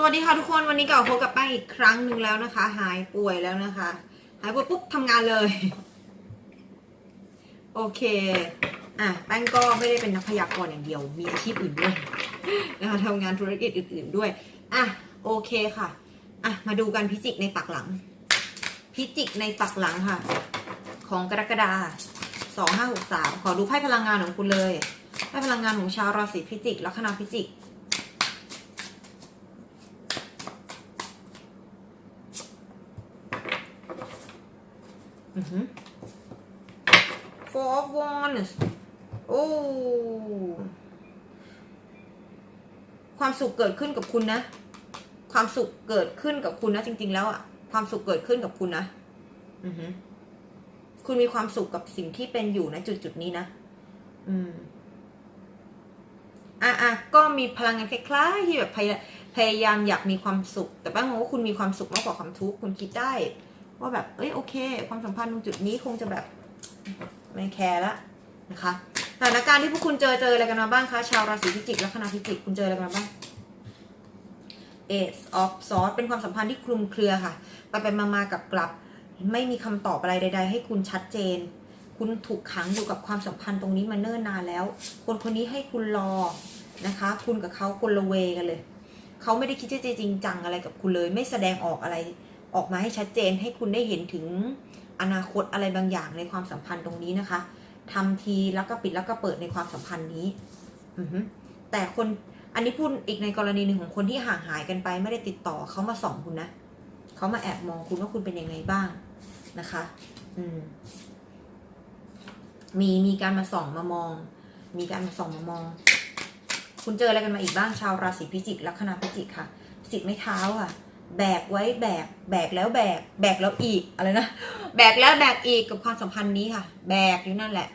สวัสดีค่ะทุกคนวันนี้ก่าพบกับแป้งอีกครั้งหนึ่งแล้วนะคะ หายป่วยแล้วนะคะ หายป่วยปุ๊บทำงานเลย โอเคอะแป้งก็ไม่ได้เป็นนักพยากรณ์อย่างเดียว มีอาชีพอื่นด้วยนะคะทำงานธุรกิจอื่น ๆด้วยอะโอเคค่ะอะมาดูกันพิจิกในปักหลัง พิจิกในปักหลังค่ะ ของกรกฎาสองห้าหกสามขอดูไพ่พลังงานของคุณเลยไพ่พลังงานของชาวราศีพิจิกลัคนาพิจิก อือหือ Four of Wands โอ้ความสุขเกิดขึ้นกับคุณนะ ความสุขเกิดขึ้นกับคุณนะ จริง ๆ แล้วอะความสุขเกิดขึ้นกับคุณนะอือหือคุณมีความสุขกับสิ่งที่เป็นอยู่นะจุดจุดๆนี้นะ อืม อะอะก็มีพลังงานคล้ายๆที่แบบพยาพยายามอยากมีความสุข แต่แป้งมองว่าคุณมีความสุขมากกว่าความทุกข์คุณคิดได้ ว่าแบบเอ้ยโอเค ความสัมพันธ์ตรงจุดนี้คงจะแบบไม่แคร์ละนะคะสถานการณ์ที่พวกคุณเจอเจออะไรกันมาบ้างคะชาวราศีพิจิกแลัคนาพิจิกคุณเจออะไรกันมาบ้าง Ace of Swords เป็นความสัมพันธ์ที่คลุมเครือค่ะ ไปไปมามากับกลับ ไม่มีคำตอบอะไรใด ๆ ให้คุณชัดเจน คุณถูกขังอยู่กับความสัมพันธ์ตรงนี้มาเนิ่นนานแล้ว คนคนนี้ให้คุณรอนะคะ คุณกับเขาคนละเวกันเลย เขาไม่ได้คิดจะจริงจังอะไรกับคุณเลย ไม่แสดงออกอะไร ออกมาให้ชัดเจนให้คุณได้เห็นถึงอนาคตอะไรบางอย่างในความสัมพันธ์ตรงนี้นะคะทำทีแล้วก็ปิดแล้วก็เปิดในความสัมพันธ์นี้อือแต่คนอันนี้พูดอีกในกรณีหนึ่งของคนที่ห่างหายกันไปไม่ได้ติดต่อเขามาส่องคุณนะเขามาแอบมองคุณว่าคุณเป็นยังไงบ้างนะคะ อืมมีมีการมาส่องมามอง มีการมาส่องมามอง คุณเจออะไรกันมาอีกบ้างชาวราศีพิจิกลัคนาพิจิกค่ะพิจิกไม่เท้าอะ แบกไว้แบก แบกแล้วแบก แบกแล้วอีกอะไรนะ แบกแล้วแบกอีกกับความสัมพันธ์นี้ค่ะ แบกอยู่นั่นแหละ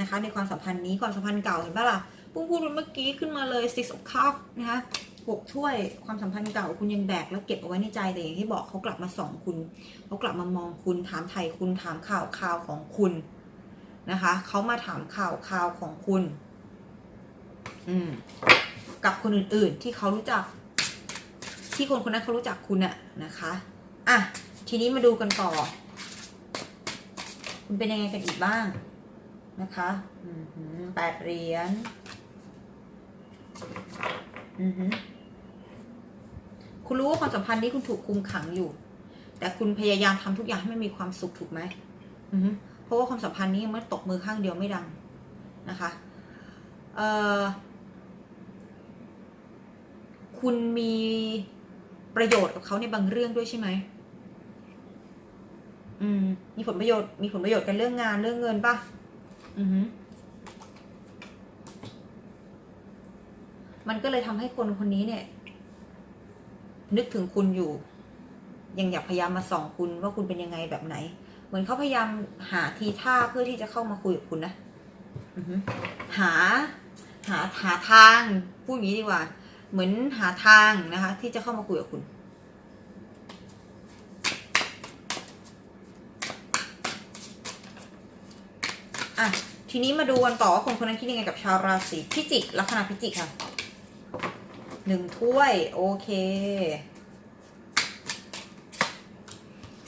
นะคะ ในความสัมพันธ์นี้ความสัมพันธ์เก่าเห็นปะล่ะปุ้งพูดเมื่อกี้ขึ้นมาเลย six of cups นะคะหกถ้วยความสัมพันธ์เก่าคุณยังแบกแล้วเก็บเอาไว้ในใจแต่อย่างที่บอกเขากลับมาส่องคุณเขากลับมามองคุณถามไทยคุณถามข่าวข่าวของคุณนะคะเขามาถามข่าวข่าวของคุณ อืมกับคนอื่นๆ ที่เขารู้จัก ที่คนคนนั้นเขารู้จักคุณอะนะคะอะทีนี้มาดูกันต่อ คุณเป็นยังไงกันอีกบ้างนะคะอือหือแปดเหรียญอือหือคุณรู้ว่าความสัมพันธ์นี้คุณถูกคุมขังอยู่ แต่คุณพยายามทำทุกอย่างให้มันมีความสุขถูกไหมอือหือเพราะว่าความสัมพันธ์นี้ยังไม่ตกมือข้างเดียวไม่ดังนะคะเอ่อคุณมี ประโยชน์กับเขาในบางเรื่องด้วยใช่ไหมอืม มีผลประโยชน์ มีผลประโยชน์กันเรื่องงานเรื่องเงินป่ะ อือฮึมันก็เลยทำให้คนคนนี้เนี่ย นึกถึงคุณอยู่ ยังอยากพยายามมาส่องคุณว่าคุณเป็นยังไงแบบไหน เหมือนเขาพยายามหาทีท่าเพื่อที่จะเข้ามาคุยกับคุณนะหา หา หาทางพูดอย่างนี้ดีกว่า เหมือนหาทางนะคะ ที่จะเข้ามาคุยกับคุณ อะ ทีนี้มาดูกันต่อว่าคนคนนั้นคิดยังไงกับชาวราศีพิจิกลัคนาพิจิกค่ะหนึ่งถ้วย โอเค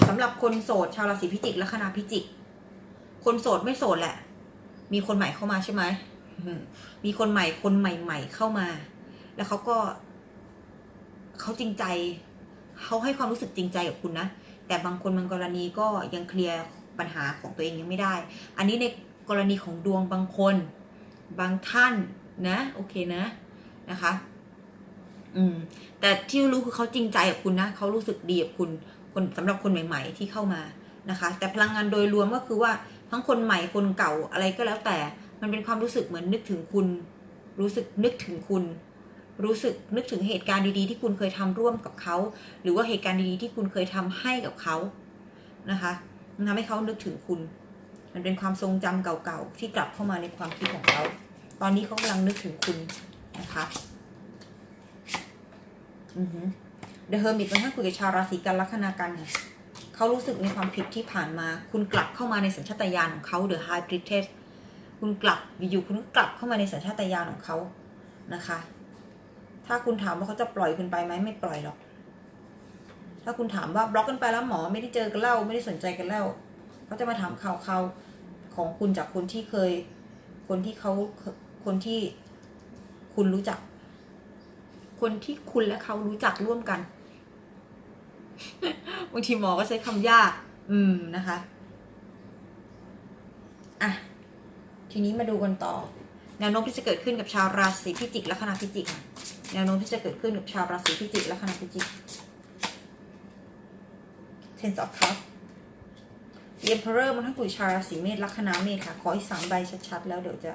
สำหรับคนโสดชาวราศีพิจิกลัคนาพิจิก คนโสดไม่โสดแหละ มีคนใหม่เข้ามาใช่ไหมมมีคนใหม่คนใหม่ ๆ เข้ามา แล้วเขาก็เขาจริงใจเขาให้ความรู้สึกจริงใจกับคุณนะ แต่บางคนบางกรณีก็ยังเคลียร์ปัญหาของตัวเองยังไม่ได้ อันนี้ในกรณีของดวงบางคน บางท่านนะโอเคนะนะคะ อืม แต่ที่รู้คือเขาจริงใจกับคุณนะเขารู้สึกดีกับคุณ คนสำหรับคนใหม่ ๆ ที่เข้ามานะคะ แต่พลังงานโดยรวมก็คือว่าทั้งคนใหม่คนเก่าอะไรก็แล้วแต่ มันเป็นความรู้สึกเหมือนนึกถึงคุณ รู้สึกนึกถึงคุณ รู้สึกนึกถึงเหตุการณ์ดีๆ ที่คุณเคยทำร่วมกับเขา หรือว่าเหตุการณ์ดีๆ ที่คุณเคยทำให้กับเขานะคะทำให้เขานึกถึงคุณ มันเป็นความทรงจำเก่าๆที่กลับเข้ามาในความคิดของเขา ตอนนี้เขากำลังนึกถึงคุณนะคะอือฮึเดอะเฮอร์มิตเป็นท่คุยกับชาวราศีกันลัคนากันค่ะเขารู้สึกในความผิดที่ผ่านมา คุณกลับเข้ามาในสัญชาตญาณของเขาเดอะไฮบริดเทสคุณกลับอยู่คุณกลับเข้ามาในสัญชาตญาณของเขานะคะ ถ้าคุณถามว่าเขาจะปล่อยคุณไปไหมไม่ปล่อยหรอก ถ้าคุณถามว่าบล็อกกันไปแล้วหมอไม่ได้เจอกันแล้วไม่ได้สนใจกันแล้วเขาจะมาถามข่าวข่าวของคุณจากคนที่เคย คนที่เขาคนที่คุณรู้จัก คนที่คุณและเขารู้จักร่วมกันบางทีหมอก็ใช้คำยาก อืมนะคะอะทีนี้มาดูกันต่อแนวโน้มที่จะเกิดขึ้นกับชาวราศีพิจิกและคณะพิจิกค่ะ แนวโน้มที่จะเกิดขึ้นกับชาวราศีพิจิกและคณะพิจิก Ten of Cups The Emperor มันทั้งกุยชาวราศีเมษลัคนาเมษค่ะ ขออีกสามใบชัดๆ แล้วเดี๋ยวจะ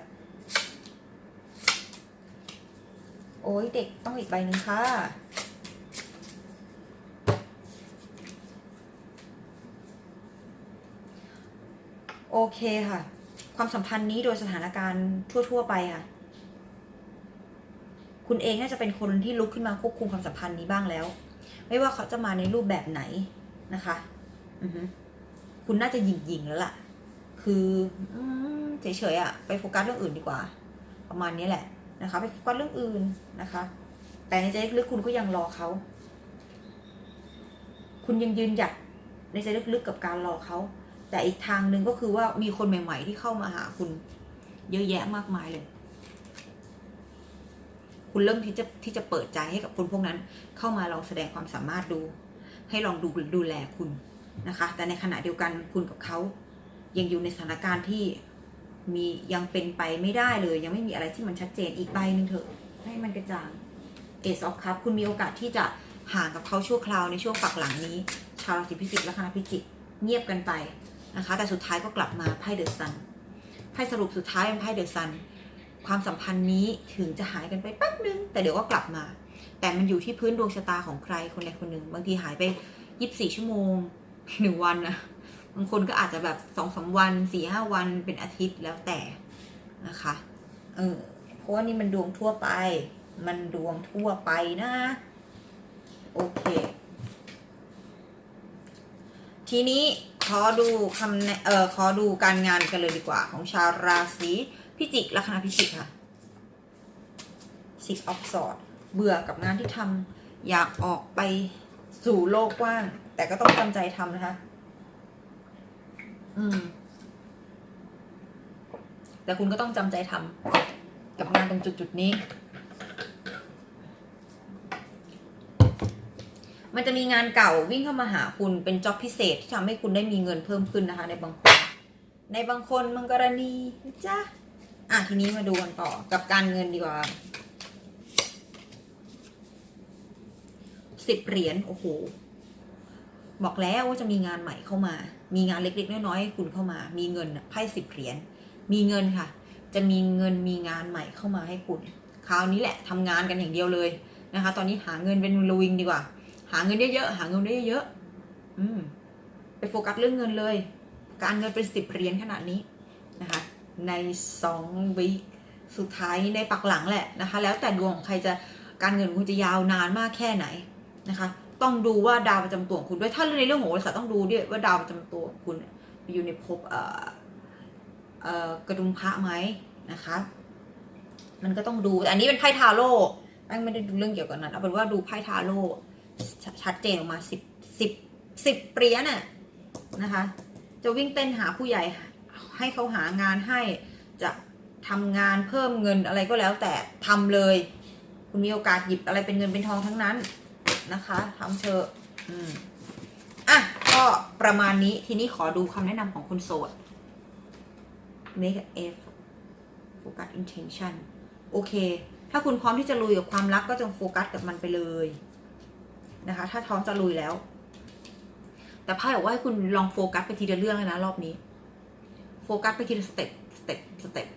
โอ้ยเด็กต้องอีกใบหนึ่งค่ะ โอเคค่ะ ความสัมพันธ์นี้โดยสถานการณ์ทั่ว ๆ ไปค่ะ คุณเองน่าจะเป็นคนที่ลุกขึ้นมาควบคุมความสัมพันธ์นี้บ้างแล้ว ไม่ว่าเขาจะมาในรูปแบบไหนนะคะ อือฮึคุณน่าจะหยิงยิงๆแล้วล่ะ คืออเฉยๆอะไปโฟกัสเรื่องอื่นดีกว่า ประมาณนี้แหละนะคะ ไปโฟกัสเรื่องอื่นนะคะ แต่ในใจลึกๆคุณก็ยังรอเขา คุณยังยืนหยัดในใจลึกๆกับการรอเขา แต่อีกทางหนึ่งก็คือว่ามีคนใหม่ ๆ ที่เข้ามาหาคุณ เยอะแยะมากมายเลย คุณเริ่มที่จะที่จะเปิดใจให้กับคนพวกนั้น เข้ามาลองแสดงความสามารถดู ให้ลองดูดูแลคุณนะคะ แต่ในขณะเดียวกันคุณกับเขายังอยู่ในสถานการณ์ที่มียังเป็นไปไม่ได้เลย ยังไม่มีอะไรที่มันชัดเจนอีกใบหนึ่งเถอะ ให้มันกระจ่างเอซอฟครับคุณมีโอกาสที่จะห่างกับเขาชั่วคราวในช่วงฝักหลังนี้ ชาวราศีพิจิกและคณะพิจิกเงียบกันไปนะคะ แต่สุดท้ายก็กลับมาไพ่เดอะซันไพ่สรุปสุดท้ายเป็นไพ่เดอะซัน ความสัมพันธ์นี้ถึงจะหายกันไปแป๊บนึง แต่เดี๋ยวก็กลับมา แต่มันอยู่ที่พื้นดวงชะตาของใครคนใดคนหนึ่ง บางทีหายไปยี่สิบสี่ชั่วโมงหนึ่งวันนะบางคนก็อาจจะแบบสองสาวันสี่ห้าวันเป็นอาทิตย์แล้วแต่นะคะเออเพราะว่านี่มันดวงทั่วไป มันดวงทั่วไปนะ โอเค ทีนี้ขอดูคำแนะเอ่อขอดูการงานกันเลยดีกว่าของชาวราศี พิจิกลัคนาพิจิกค่ะ Six of Swords เบื่อกับงานที่ทำอยากออกไปสู่โลกกว้าง แต่ก็ต้องจำใจทำนะคะ อืม แต่คุณก็ต้องจำใจทำกับงานตรงจุดจุดนี้ มันจะมีงานเก่าวิ่งเข้ามาหาคุณเป็นจ็อบพิเศษที่ทำให้คุณได้มีเงินเพิ่มขึ้นนะคะ ในบางคนในบางคนบางกรณีจ้ะ อะทีนี้มาดูกันต่อกับการเงินดีกว่าสิบเหรียญโอ้โหบอกแล้วว่าจะมีงานใหม่เข้ามา มีงานเล็กๆน้อยๆให้คุณเข้ามา มีเงินไพ่สิบเหรียญมีเงินค่ะ จะมีเงินมีงานใหม่เข้ามาให้คุณ คราวนี้แหละทำงานกันอย่างเดียวเลยนะคะ ตอนนี้หาเงินเป็นลูวิงดีกว่า หาเงินเยอะๆหาเงินได้เยอะๆอืมไปโฟกัสเรื่องเงินเลย การเงินเป็นสิบเหรียญขนาดนี้ ในสองวีคสุดท้ายในปักหลังแหละนะคะ แล้วแต่ดวงของใครจะการเงินของคุณจะยาวนานมากแค่ไหนนะคะ ต้องดูว่าดาวประจำตัวคุณด้วยถ้าในเรื่องของโหราศาสตร์ต้องดูด้วยว่าดาวประจำตัวคุณอยู่ในภพเอ่อกระดุมพระไหมนะคะ มันก็ต้องดูแต่อันนี้เป็นไพ่ทาโร่ไม่ได้ดูเรื่องเกี่ยวกับนั้นเอาเป็นว่าดูไพ่ทาโร่ชชัดเจนออกมาสิบสิบสิบเหรียญน่ะนะคะ จะวิ่งเต้นหาผู้ใหญ่ ให้เขาหางานให้จะทำงานเพิ่มเงินอะไรก็แล้วแต่ทำเลย คุณมีโอกาสหยิบอะไรเป็นเงินเป็นทองทั้งนั้นนะคะทำเถอะอืมอะก็ประมาณนี้ทีนี้ขอดูคำแนะนำของคนโสด make a effort focus intention โอเค ถ้าคุณพร้อมที่จะลุยกับความรักก็จงโฟกัสกับมันไปเลยนะคะ ถ้าท้องจะลุยแล้ว แต่ไพ่บอกว่าให้คุณลองโฟกัสไปทีละเรื่องเลยนะรอบนี้ โฟกัสไปทีละสเต็ปสเต็ปสเต็ป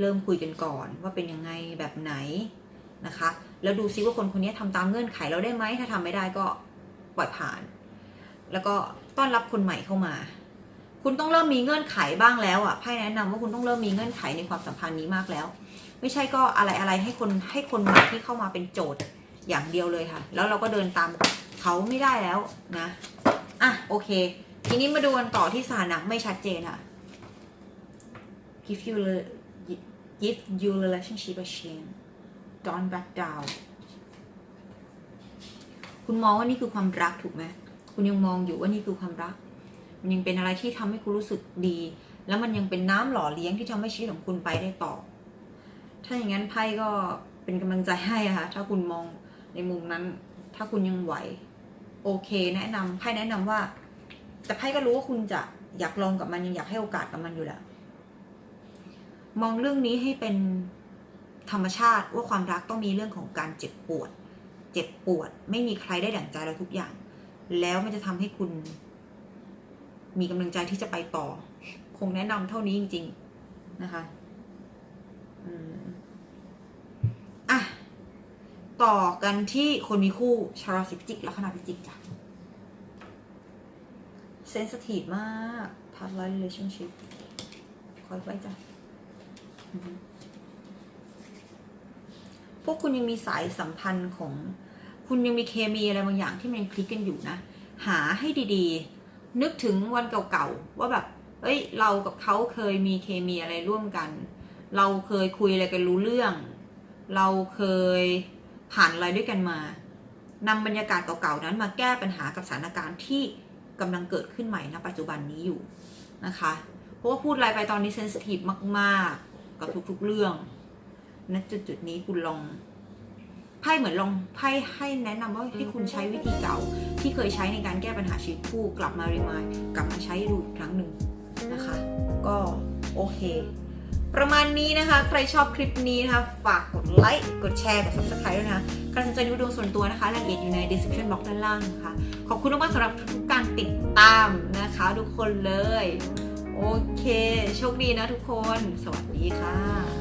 เริ่มคุยกันก่อนว่าเป็นยังไงแบบไหนนะคะ แล้วดูซิว่าคนคนนี้ทำตามเงื่อนไขเราได้ไหมถ้าทำไม่ได้ก็ปล่อยผ่าน แล้วก็ต้อนรับคนใหม่เข้ามา คุณต้องเริ่มมีเงื่อนไขบ้างแล้วอะไพ่แนะนำว่าคุณต้องเริ่มมีเงื่อนไขในความสัมพันธ์นี้มากแล้ว ไม่ใช่ก็อะไรอะไรให้คนให้คนใหม่ที่เข้ามาเป็นโจทย์อย่างเดียวเลยค่ะ แล้วเราก็เดินตามเขาไม่ได้แล้วนะอะโอเค ทีนี้มาดูกันต่อที่สถานะไม่ชัดเจนค่ะ give you give you relationship a chance don't back down คุณมองว่านี่คือความรักถูกไหมคุณยังมองอยู่ว่านี่คือความรัก มันยังเป็นอะไรที่ทำให้คุณรู้สึกดี แล้วมันยังเป็นน้ำหล่อเลี้ยงที่ทำให้ชีวิตของคุณไปได้ต่อ ถ้าอย่างนั้นไพ่ก็เป็นกำลังใจให้อะค่ะ ถ้าคุณมองในมุมนั้น ถ้าคุณยังไหว โอเค แนะนำไพ่แนะนำว่า แต่ไพ่ก็รู้ว่าคุณจะอยากลองกับมันยังอยากให้โอกาสกับมันอยู่แล้ว มองเรื่องนี้ให้เป็นธรรมชาติว่าความรักต้องมีเรื่องของการเจ็บปวด เจ็บปวด ไม่มีใครได้ดั่งใจเราทุกอย่าง แล้วมันจะทำให้คุณ มีกำลังใจที่จะไปต่อ คงแนะนำเท่านี้จริง ๆ นะคะอะ ต่อกันที่คนมีคู่ชาวราศีพิจิกลัคนาพิจิกจ้ะ เซนสทีฟมากพาร์ทไลท์ relationship คอยไว้จ้ะพวกคุณยังมีสายสัมพันธ์ของ คุณยังมีเคมีอะไรบางอย่างที่มันคลิกกันอยู่นะ หาให้ดีๆ นึกถึงวันเก่าๆ ว่าแบบ เอ้ย เรากับเขาเคยมีเคมีอะไรร่วมกัน เราเคยคุยอะไรกันรู้เรื่อง เราเคยผ่านอะไรด้วยกันมานำบรรยากาศเก่าๆ นั้นมาแก้ปัญหากับสถานการณ์ที่ กำลังเกิดขึ้นใหม่ณปัจจุบันนี้อยู่นะคะ เพราะว่าพูดอะไรไปตอนนี้เซนสทีฟมากๆ กับทุกๆเรื่องณจุดๆนี้คุณลองไพ่เหมือนลองไพ่ให้แนะนำว่าให้คุณใช้วิธีเก่า ที่เคยใช้ในการแก้ปัญหาชีวิตคู่กลับมารีมายกลับมาใช้ดูอีกครั้งหนึ่งนะคะ ก็โอเค ประมาณนี้นะคะ ใครชอบคลิปนี้นะคะ ฝากกดไลค์ กดแชร์ กด subscribe ด้วยนะคะใครสนใจดูดวงส่วนตัวนะคะรายละเอียดอยู่ใน description box ด้านล่างนะคะ ขอบคุณมากๆสำหรับทุกการติดตามนะคะ ทุกคนเลย โอเค โชคดีนะทุกคน สวัสดีค่ะ